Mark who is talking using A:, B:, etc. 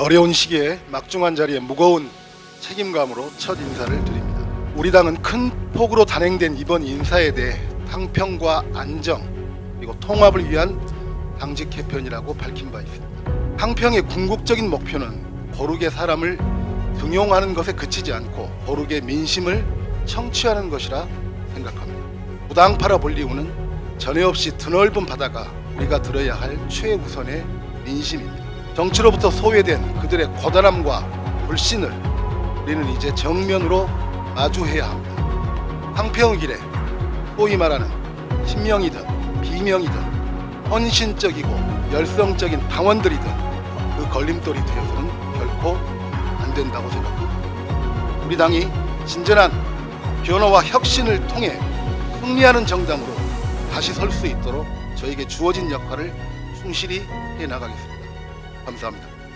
A: 어려운 시기에 막중한 자리에 무거운 책임감으로 첫 인사를 드립니다. 우리 당은 큰 폭으로 단행된 이번 인사에 대해 당평과 안정 그리고 통합을 위한 당직 개편이라고 밝힌 바 있습니다. 당평의 궁극적인 목표는 거룩의 사람을 등용하는 것에 그치지 않고 거룩의 민심을 청취하는 것이라 생각합니다. 무당파라 볼 이유는 전에 없이 드넓은 바다가 우리가 들어야 할 최우선의 민심입니다. 정치로부터 소외된 그들의 고단함과 불신을 우리는 이제 정면으로 마주해야 합니다. 황평의 길에 소위 말하는 신명이든 비명이든 헌신적이고 열성적인 당원들이든 그 걸림돌이 되어서는 결코 안 된다고 생각합니다. 우리 당이 진전한 변화와 혁신을 통해 승리하는 정당으로 다시 설 수 있도록 저에게 주어진 역할을 충실히 해 나가겠습니다. 감사합니다.